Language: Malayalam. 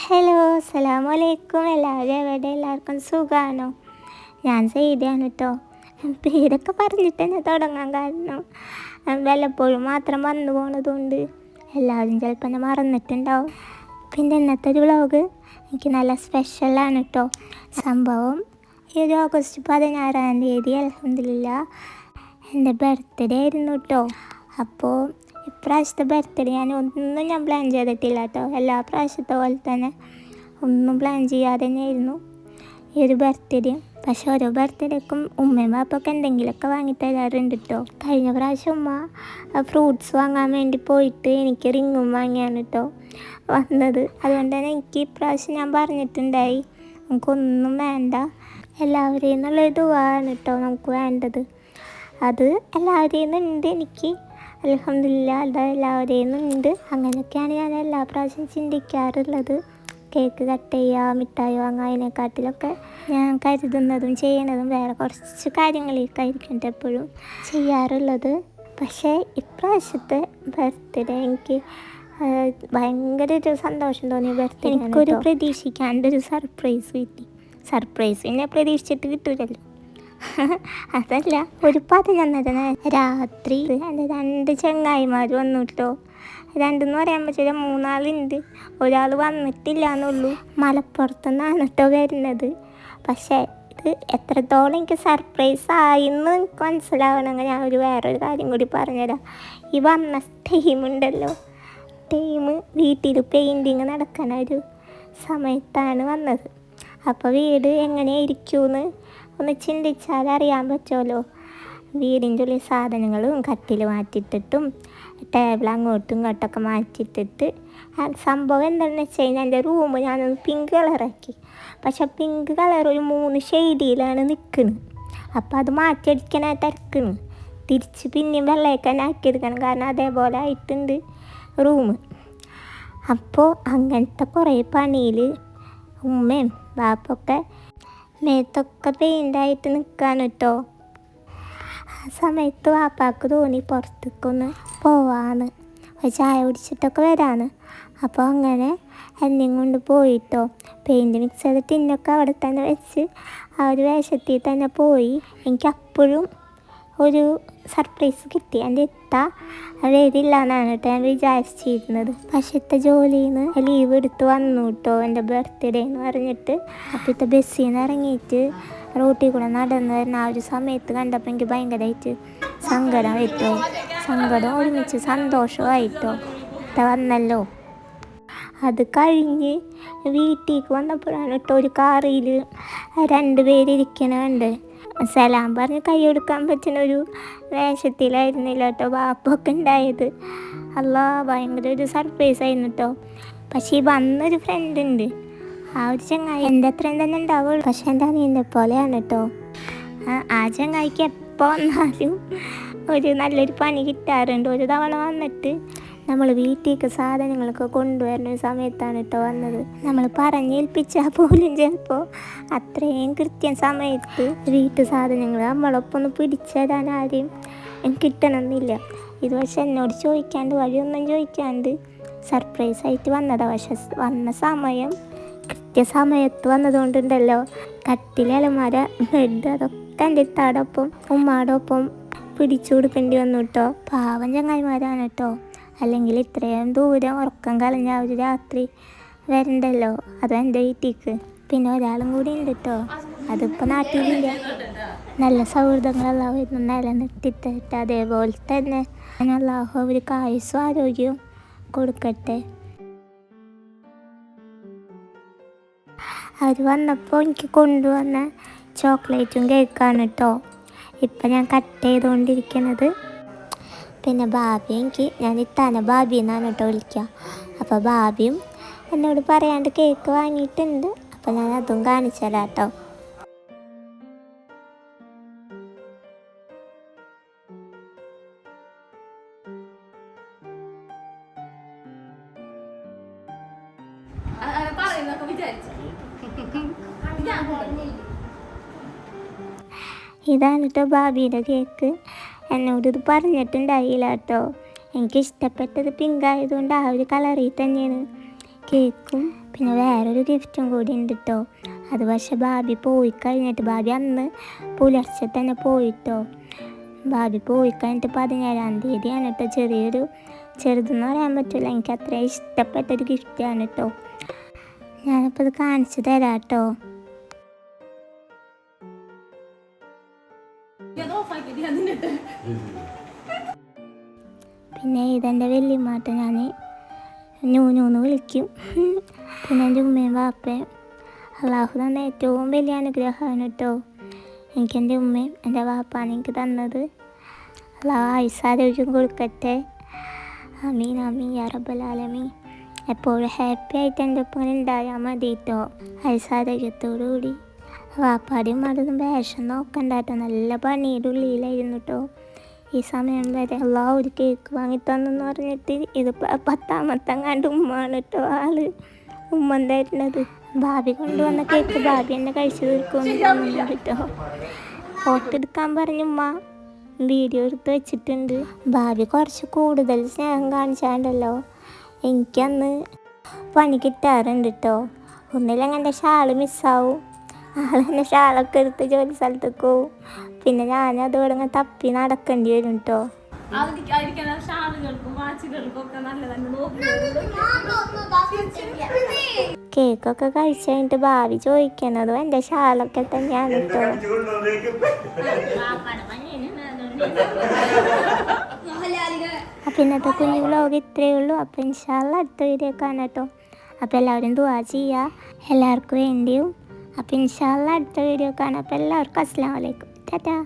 ഹലോ അസ്സലാമലൈക്കും. എല്ലാവരും എവിടെ? എല്ലാവർക്കും സുഖമാണോ ഞാൻ സെയ്തയാണ് കേട്ടോ പേരൊക്കെ പറഞ്ഞിട്ട് തന്നെ തുടങ്ങാൻ കാരണം. വല്ലപ്പോഴും മാത്രം വന്നു പോണതുകൊണ്ട് എല്ലാവരും ചിലപ്പോൾ എന്നെ മറന്നിട്ടുണ്ടാവും. പിന്നെ ഇന്നത്തെ ഒരു വ്ളോഗ് എനിക്ക് നല്ല സ്പെഷ്യലാണ് കേട്ടോ സംഭവം ഈ ഒരു ഓഗസ്റ്റ് പതിനാറാം തീയതി അലഹമില്ല എന്റെ ബർത്ത്ഡേ ആയിരുന്നു കേട്ടോ അപ്പോൾ ഇപ്രാവശ്യത്തെ ബർത്ത്ഡേ ഞാൻ ഒന്നും ഞാൻ പ്ലാൻ ചെയ്തിട്ടില്ല കേട്ടോ എല്ലാ പ്രാവശ്യത്തെ പോലെ തന്നെ ഒന്നും പ്ലാൻ ചെയ്യാതെ തന്നെയായിരുന്നു ഈ ഒരു ബർത്ത്ഡേ പക്ഷേ ഓരോ ബർത്ത്ഡേക്കും ഉമ്മയും പാപ്പൊക്കെ എന്തെങ്കിലുമൊക്കെ വാങ്ങി തരാറുണ്ട് കേട്ടോ കഴിഞ്ഞ പ്രാവശ്യം ഉമ്മ ഫ്രൂട്ട്സ് വാങ്ങാൻ വേണ്ടി പോയിട്ട് എനിക്ക് റിങ്ങും വാങ്ങിയാണ് കേട്ടോ വന്നത്. അതുകൊണ്ട് തന്നെ എനിക്ക് ഇപ്രാവശ്യം ഞാൻ പറഞ്ഞിട്ടുണ്ടായി നമുക്കൊന്നും വേണ്ട. എല്ലാവരെയും നിന്നുള്ളൊരു ദുവാണ് കേട്ടോ നമുക്ക് വേണ്ടത്. അത് എല്ലാവരെയും ഉണ്ട് എനിക്ക്. അലഹമില്ല അത് എല്ലാവരെയും ഉണ്ട്. അങ്ങനെയൊക്കെയാണ് ഞാൻ എല്ലാ പ്രാവശ്യം ചിന്തിക്കാറുള്ളത്. കേക്ക് കട്ട് ചെയ്യുക മിഠായി വാങ്ങുക അതിനെക്കാട്ടിലൊക്കെ ഞാൻ കരുതുന്നതും ചെയ്യണതും വേറെ കുറച്ച് കാര്യങ്ങളിലേക്കായിരിക്കും എപ്പോഴും ചെയ്യാറുള്ളത്. പക്ഷേ ഇപ്രാവശ്യത്തെ ബർത്ത്ഡേ എനിക്ക് ഭയങ്കര ഒരു സന്തോഷം തോന്നി ബർത്ത്ഡേ എനിക്കൊരു പ്രതീക്ഷിക്കാണ്ട് ഒരു സർപ്രൈസ് കിട്ടി. സർപ്രൈസ് പിന്നെ പ്രതീക്ഷിച്ചിട്ട് കിട്ടൂലല്ലോ. അതല്ല ഒരു ഞാൻ നേ- രാത്രി എന്റെ രണ്ട് ചങ്ങായിമാർ വന്നു കേട്ടോ രണ്ടെന്ന് പറയാൻ പറ്റില്ല മൂന്നാളുണ്ട്. ഒരാൾ വന്നിട്ടില്ല എന്നുള്ളൂ മലപ്പുറത്തുനിന്നാണ് കേട്ടോ വരുന്നത്. പക്ഷേ ഇത് എത്രത്തോളം എനിക്ക് സർപ്രൈസ് ആയിന്ന് എനിക്ക് മനസ്സിലാവണമെങ്കിൽ ഞാൻ ഒരു വേറൊരു കാര്യം കൂടി പറഞ്ഞുതരാം. ഈ വന്ന ടീമുണ്ടല്ലോ ടീം വീട്ടിൽ പെയിന്റിങ് നടക്കുന്ന ഒരു സമയത്താണ് വന്നത്. അപ്പോൾ വീട് എങ്ങനെയായിരിക്കുമെന്ന് ഒന്ന് ചിന്തിച്ചാൽ അറിയാൻ പറ്റുമല്ലോ. വീടിന്റെ ഉള്ളിൽ സാധനങ്ങളും കട്ടിൽ മാറ്റിയിട്ടിട്ടും ടേബിൾ അങ്ങോട്ടും ഇങ്ങോട്ടൊക്കെ മാറ്റിയിട്ടിട്ട്. സംഭവം എന്താണെന്ന് വെച്ച് കഴിഞ്ഞാൽ എന്റെ റൂം ഞാനൊന്ന് പിങ്ക് കളറാക്കി പക്ഷെ പിങ്ക് കളർ ഒരു മൂന്ന് ഷെയ്ഡിയിലാണ് നിൽക്കുന്നത് അപ്പോൾ അത് മാറ്റിയടിക്കാനാ തിരക്കുന്നു തിരിച്ച് പിന്നെയും വെള്ളയൊക്കെ ആക്കിയെടുക്കണം കാരണം അതേപോലെ ആയിട്ടുണ്ട് റൂം അപ്പോൾ അങ്ങനത്തെ കുറേ പണിയിൽ ഉമ്മയും ബാപ്പൊക്കെ മേത്തൊക്കെ പെയിന്റായിട്ട് നിൽക്കാൻ കേട്ടോ ആ സമയത്ത് വാപ്പാക്ക് തോന്നി പുറത്തേക്കൊന്ന് പോവാന്ന്. ഒരു ചായ കുടിച്ചിട്ടൊക്കെ വരാന്ന്. അപ്പോൾ അങ്ങനെ എന്നെയും കൊണ്ട് പോയിട്ടോ. പെയിന്റ് മിക്സ് ചെയ്തിട്ട് ടിന്നൊക്കെ അവിടെ തന്നെ വെച്ച് ആ ഒരു വേഷത്തിൽ തന്നെ പോയി. എനിക്ക് അപ്പോഴും ഒരു സർപ്രൈസ് കിട്ടി. എന്റെ ഇത്ത വരില്ല എന്നാണ് കേട്ടോ ഞാൻ വിചാരിച്ചിരുന്നത്. പക്ഷെ ഇത്ത ജോലിയിൽ നിന്ന് ലീവ് എടുത്ത് വന്നു കേട്ടോ എന്റെ ബർത്ത്ഡേ എന്ന് പറഞ്ഞിട്ട്. അപ്പോൾ ഇത്ത ബസ്സിൽ നിന്ന് ഇറങ്ങിയിട്ട് റോട്ടിൽ കൂടെ നടന്ന് വരുന്ന ആ ഒരു സമയത്ത് കണ്ടപ്പോൾ എനിക്ക് ഭയങ്കരമായിട്ട് സങ്കടം ആയിട്ടോ. സങ്കടം ഒരുമിച്ച് സന്തോഷമായിട്ടോ ഇത്ത വന്നല്ലോ. അത് കഴിഞ്ഞ് വീട്ടിലേക്ക് വന്നപ്പോഴാണ് കേട്ടോ ഒരു കാറിൽ രണ്ട് പേരിരിക്കണുണ്ട് സലാം പറഞ്ഞ് കൈ കൊടുക്കാൻ പറ്റുന്ന ഒരു വേഷത്തിലായിരുന്നില്ല കേട്ടോ ബാപ്പൊക്കെ ഉണ്ടായത്. അല്ല ഭയങ്കര ഒരു സർപ്രൈസ് ആയിരുന്നു കേട്ടോ. പക്ഷേ ഈ വന്നൊരു ഫ്രണ്ട് ഉണ്ട്. ആ ഒരു ചങ്ങായി എന്റെ അത്രയും തന്നെ ഉണ്ടാവുള്ളൂ. പക്ഷെ എന്റെ അനിയന്റെ പോലെയാണ് കേട്ടോ. ആ- ചങ്ങായിക്ക് എപ്പോൾ വന്നാലും ഒരു നല്ലൊരു പണി കിട്ടാറുണ്ട്. ഒരു തവണ വന്നിട്ട് നമ്മൾ വീട്ടിലേക്ക് സാധനങ്ങളൊക്കെ കൊണ്ടുവരുന്ന ഒരു സമയത്താണ് കേട്ടോ വന്നത്. നമ്മൾ പറഞ്ഞേൽപ്പിച്ചാൽ പോലും ചിലപ്പോൾ അത്രയും കൃത്യം സമയത്ത് വീട്ടു സാധനങ്ങൾ നമ്മളൊപ്പം ഒന്ന് പിടിച്ചതാൻ ആരെയും കിട്ടണമെന്നില്ല. ഇത് പക്ഷെ എന്നോട് ചോദിക്കാണ്ട് വഴിയൊന്നും ചോദിക്കാണ്ട് സർപ്രൈസ് ആയിട്ട് വന്നതാണ് പക്ഷെ വന്ന സമയം കൃത്യസമയത്ത് വന്നതുകൊണ്ടുണ്ടല്ലോ. കട്ടിലെ അലമാര ബെഡ് അതൊക്കെ എന്റെ ഇത്താടൊപ്പം ഉമ്മാടൊപ്പം പിടിച്ചു കൊടുക്കേണ്ടി വന്നു കേട്ടോ പാവം ചങ്ങായിമാരാണ് കേട്ടോ അല്ലെങ്കിൽ ഇത്രയും ദൂരം ഉറക്കം കളഞ്ഞ ഒരു രാത്രി വരണ്ടല്ലോ. അത് എന്റെ വീട്ടിലേക്ക് പിന്നെ ഒരാളും കൂടി ഉണ്ട് കേട്ടോ അതിപ്പോൾ നാട്ടിലില്ല. നല്ല സൗഹൃദങ്ങളെല്ലാം വരുന്ന നിലനിർത്തിത്തരട്ടെ അതേപോലെ തന്നെ അള്ളാഹു അവർക്ക് ആയുസ്സും ആരോഗ്യവും കൊടുക്കട്ടെ. അവർ വന്നപ്പോൾ എനിക്ക് കൊണ്ടുവന്ന ചോക്ലേറ്റും കേക്കാണ് കേട്ടോ ഇപ്പം ഞാൻ കട്ട് ചെയ്തുകൊണ്ടിരിക്കുന്നത് പിന്നെ ഭാബി എനിക്ക് ഞാൻ ഇത്താന ഭാബി എന്നാണ് കേട്ടോ വിളിക്കുക അപ്പോൾ ഭാബിയും എന്നോട് പറയാണ്ട് കേക്ക് വാങ്ങിയിട്ടുണ്ട്. അപ്പോൾ ഞാൻ അതും കാണിച്ചു തരാം കേട്ടോ പറയുന്നൊക്കെ വിചാരിച്ചു. ഞാൻ ഇതാണ് കേട്ടോ ബാബിയുടെ കേക്ക്. എന്നോട് ഇത് പറഞ്ഞിട്ടുണ്ടായില്ല കേട്ടോ എനിക്ക് ഇഷ്ടപ്പെട്ടത് പിങ്ക് ആയതുകൊണ്ട് ആ ഒരു കളറിൽ തന്നെയാണ് കേക്കും. പിന്നെ വേറൊരു ഗിഫ്റ്റും കൂടി ഉണ്ട് കേട്ടോ അത് പക്ഷെ ബാബി പോയി കഴിഞ്ഞിട്ട് ബാബി അന്ന് പുലർച്ചെ തന്നെ പോയിട്ടോ ബാബി പോയി കഴിഞ്ഞിട്ട് പതിനേഴാം തീയതിയാണ് കേട്ടോ ചെറിയൊരു ചെറുതെന്ന് പറയാൻ പറ്റില്ല എനിക്ക് അത്ര ഇഷ്ടപ്പെട്ടൊരു ഗിഫ്റ്റാണ് കേട്ടോ ഞാനിപ്പോൾ ഇത് കാണിച്ചു തരാം കേട്ടോ പിന്നെ ഇതെന്റെ വല്യമ്മാട്ട് ഞാൻ നൂനൂന്ന് വിളിക്കും. പിന്നെ എന്റെ ഉമ്മയും വാപ്പയും. അള്ളാഹു തന്ന ഏറ്റവും വലിയ അനുഗ്രഹമാണ് കേട്ടോ. എനിക്ക് എന്റെ ഉമ്മയും എന്റെ വാപ്പാണ് എനിക്ക് തന്നത്. അള്ളാഹു ആയുസാരോഗ്യം കൊടുക്കട്ടെ. അമീൻ അമീൻ യാ എപ്പോഴും ഹാപ്പി ആയിട്ട് എന്റെ ഒപ്പം ഉണ്ടായാൽ മതി കേട്ടോ. ആയുസാരോഗ്യത്തോടു കൂടി വാപ്പാടിയും അതൊന്നും വേഷം നോക്കണ്ടാട്ടോ. നല്ല പണിയുടെ ഉള്ളിലായിരുന്നു കേട്ടോ ഈ സമയം വരെ എല്ലാ ഒരു കേക്ക് വാങ്ങി തന്നെന്ന് പറഞ്ഞിട്ട് ഇത് പത്താമത്തെ കണ്ട് ഉമ്മാണ് കേട്ടോ ആൾ. ഉമ്മ എന്തായിട്ടുള്ളത് ഭാബി കൊണ്ടുവന്ന കേക്ക് ഭാബി എന്നെ കഴിച്ചു തീർക്കുമെന്ന് കേട്ടോ ഫോട്ടോ എടുക്കാൻ പറഞ്ഞു ഉമ്മ വീഡിയോ എടുത്ത് വെച്ചിട്ടുണ്ട്. ഭാവി കുറച്ച് കൂടുതൽ സ്നേഹം കാണിച്ചാണ്ടല്ലോ. എനിക്കന്ന് പണി കിട്ടാറുണ്ട് കേട്ടോ ഒന്നില്ലെങ്കിൽ എന്റെ ഷാൾ മിസ്സാവും ആളെന്നെ ഷാളൊക്കെ എടുത്ത് ജോലി സ്ഥലത്തേക്ക് പോവും. പിന്നെ ഞാൻ അതോടെ ഇങ്ങനെ തപ്പി നടക്കേണ്ടി വരും കേട്ടോ കേക്കൊക്കെ കഴിച്ചു കഴിഞ്ഞിട്ട് ഭാവി ചോദിക്കണതും എന്റെ ഷാളൊക്കെ തന്നെയാണ് കേട്ടോ അപ്പം ഇന്നത്തെ കുഞ്ഞു വ്ലോഗ് ഇത്രയേ ഉള്ളൂ. അപ്പം ഇൻഷാല്ല അടുത്ത വീഡിയോ കാണാം കേട്ടോ അപ്പം എല്ലാവരും ദുവാ ചെയ്യുക എല്ലാവർക്കും വേണ്ടിയും അപ്പം ഇൻഷാല്ല അടുത്ത വീഡിയോ കാണാം. അപ്പം എല്ലാവർക്കും അസ്സാം വലൈക്കും ടാറ്റാ.